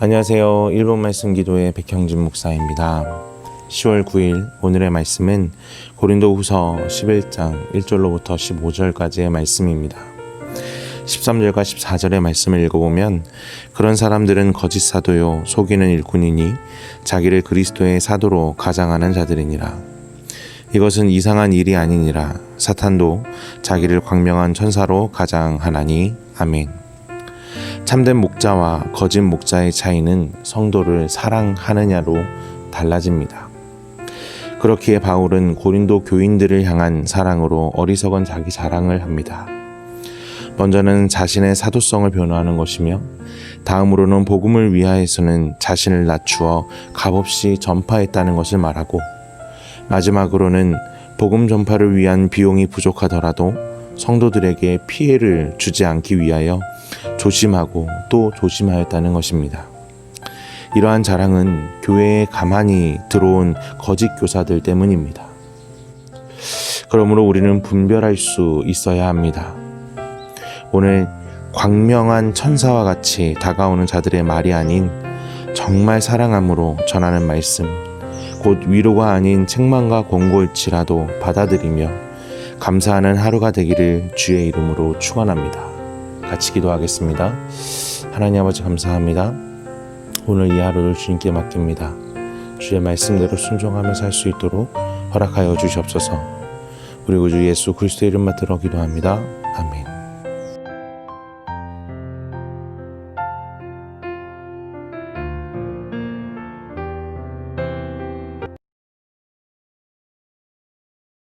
안녕하세요. 일본 말씀 기도의 백형진 목사입니다. 10월 9일 오늘의 말씀은 고린도 후서 11장 1절로부터 15절까지의 말씀입니다. 13절과 14절의 말씀을 읽어보면 그런 사람들은 거짓 사도요 속이는 일꾼이니 자기를 그리스도의 사도로 가장하는 자들이니라. 이것은 이상한 일이 아니니라. 사탄도 자기를 광명한 천사로 가장하나니 아멘. 참된 목자와 거짓 목자의 차이는 성도를 사랑하느냐로 달라집니다. 그렇기에 바울은 고린도 교인들을 향한 사랑으로 어리석은 자기 자랑을 합니다. 먼저는 자신의 사도성을 변호하는 것이며 다음으로는 복음을 위하여서는 자신을 낮추어 값없이 전파했다는 것을 말하고 마지막으로는 복음 전파를 위한 비용이 부족하더라도 성도들에게 피해를 주지 않기 위하여 조심하고 또 조심하였다는 것입니다. 이러한 자랑은 교회에 가만히 들어온 거짓 교사들 때문입니다. 그러므로 우리는 분별할 수 있어야 합니다. 오늘 광명한 천사와 같이 다가오는 자들의 말이 아닌 정말 사랑함으로 전하는 말씀, 곧 위로가 아닌 책망과 권고일지라도 받아들이며 감사하는 하루가 되기를 주의 이름으로 축원합니다. 같이 기도하겠습니다. 하나님 아버지 감사합니다. 오늘 이 하루를 주님께 맡깁니다. 주의 말씀대로 순종하며 살 수 있도록 허락하여 주시옵소서. 우리 구주 예수 그리스도 이름만 들어 기도합니다. 아멘.